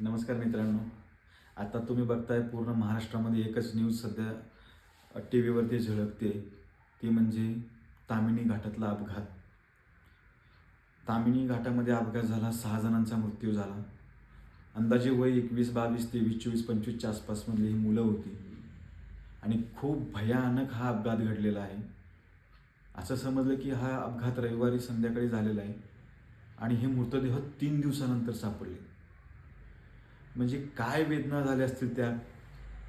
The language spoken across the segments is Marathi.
नमस्कार मित्रांनो. आता तुम्ही बघताय पूर्ण महाराष्ट्रामध्ये एकच न्यूज सध्या टी व्हीवरती झळकते. ती म्हणजे तामिनी घाटातला अपघात. तामिनी घाटामध्ये अपघात झाला सहा जणांचा मृत्यू झाला. अंदाजे वय एकवीस बावीस तेवीस चोवीस पंचवीसच्या आसपासमधली ही मुलं होती. आणि खूप भयानक हा अपघात घडलेला आहे. असं समजलं की हा अपघात रविवारी संध्याकाळी झालेला आहे. आणि हे मृतदेह तीन दिवसानंतर सापडले. म्हणजे काय वेदना झाल्या असतील त्या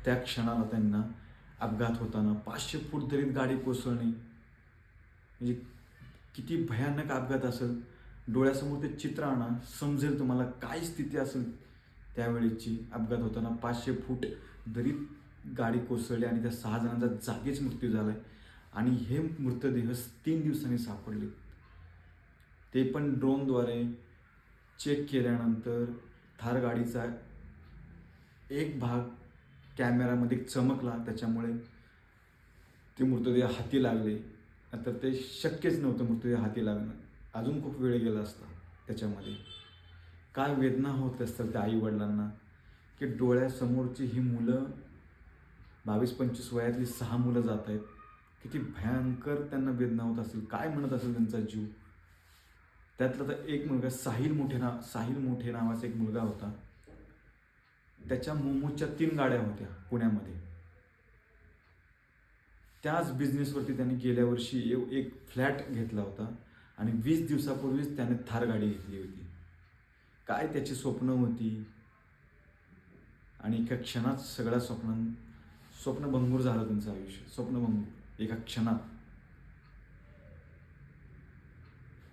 त्या क्षणाला त्यांना अपघात होताना पाचशे फूट दरीत गाडी कोसळणे म्हणजे किती भयानक अपघात असेल. डोळ्यासमोर ते चित्र आणा समजेल तुम्हाला काय स्थिती असेल. त्यावेळेची अपघात होताना पाचशे फूट दरीत गाडी कोसळली आणि त्या सहा जणांचा जागीच मृत्यू झाला आहे आणि हे मृतदेह तीन दिवसांनी सापडले. ते पण ड्रोनद्वारे चेक केल्यानंतर थार गाडीचा एक भाग कॅमेरामध्ये चमकला त्याच्यामुळे ते मृतदेह हाती लागले. नंतर ते शक्यच नव्हतं मृतदेह हाती लागणं. अजून खूप वेळ गेला असता त्याच्यामध्ये. काय वेदना होत असतात त्या आईवडिलांना? की डोळ्यासमोरची ही मुलं बावीस पंचवीस वयातली सहा मुलं जात आहेत. किती भयंकर त्यांना वेदना होत असेल काय म्हणत असेल त्यांचा जीव? त्यातला तर एक मुलगा साहिल मोठे नाव साहिल मोठे नावाचा एक मुलगा होता. त्याच्या मोमोजच्या तीन गाड्या होत्या पुण्यामध्ये. त्याच बिझनेसवरती त्याने गेल्या वर्षी एक फ्लॅट घेतला होता आणि वीस दिवसापूर्वीच त्याने थार गाडी घेतली होती. काय त्याची स्वप्न होती? आणि एका क्षणात सगळ्या स्वप्न स्वप्नभंगूर झालं त्यांचं आयुष्य. स्वप्नभंगूर एका क्षणात.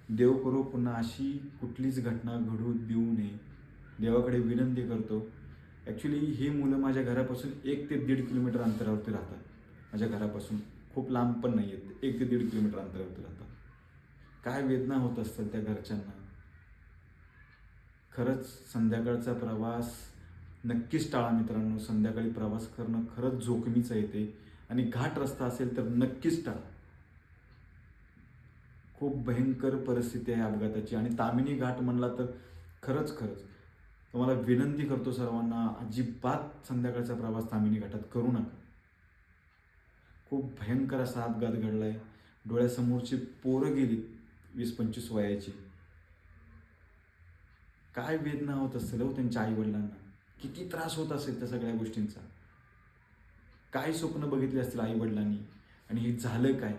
देव करो पुन्हा अशी कुठलीच घटना घडू देऊ नये. देवाकडे विनंती करतो ॲक्च्युली ही मुलं माझ्या घरापासून एक ते दीड किलोमीटर अंतरावरती राहतात. माझ्या घरापासून खूप लांब पण नाही आहेत. एक ते दीड किलोमीटर अंतरावरती राहतात. काय वेदना होत असतात त्या घरच्यांना? खरंच संध्याकाळचा प्रवास नक्कीच टाळा मित्रांनो. संध्याकाळी प्रवास करणं खरंच जोखमीचं येते आणि घाट रस्ता असेल तर नक्कीच टाळा. खूप भयंकर परिस्थिती आहे अपघाताची. आणि तामिनी घाट म्हणला तर खरंच खरंच. तुम्हाला विनंती करतो सर्वांना अजिबात संध्याकाळचा प्रवास तामिनी घाटात करू नका. खूप भयंकर असा अपघात घडला आहे डोळ्यासमोरची पोरं गेली वीस पंचवीस वयाची. काय वेदना होत असेल हो त्यांच्या आईवडिलांना? किती त्रास होत असेल त्या सगळ्या गोष्टींचा? काय स्वप्न बघितले असतील आईवडिलांनी? आणि हे झालं काय?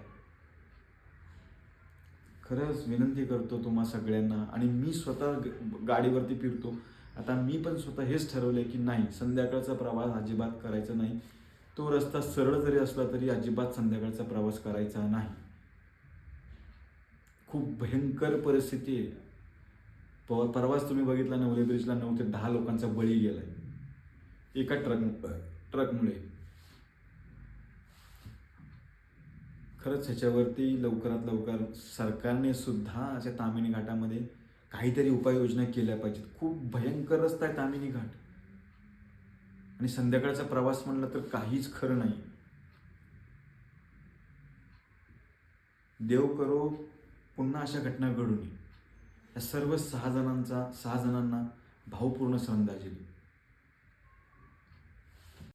खरंच विनंती करतो तुम्हा सगळ्यांना. आणि मी स्वतः गाडीवरती फिरतो. आता मी पण स्वतः हेच ठरवलंय की नाही संध्याकाळचा प्रवास अजिबात करायचा नाही. तो रस्ता सरळ जरी असला तरी अजिबात संध्याकाळचा प्रवास करायचा नाही. खूप भयंकर परिस्थिती आहे. प- परवाच तुम्ही बघितला नवले ब्रिजला नऊ ते दहा लोकांचा बळी गेलाय. एका ट्रक ट्रकमुळे. खरंच ह्याच्यावरती लवकरात लवकर सरकारने सुद्धा अशा तामिनी घाटामध्ये काहीतरी उपाययोजना केल्या पाहिजेत. खूप भयंकर रस्ता आहे तामिनी घाट. आणि संध्याकाळचा प्रवास म्हणला तर काहीच खरं नाही. देव करो पुन्हा अशा घटना घडू नये. या सर्व सहा जणांचा सहा जणांना भावपूर्ण श्रद्धांजली.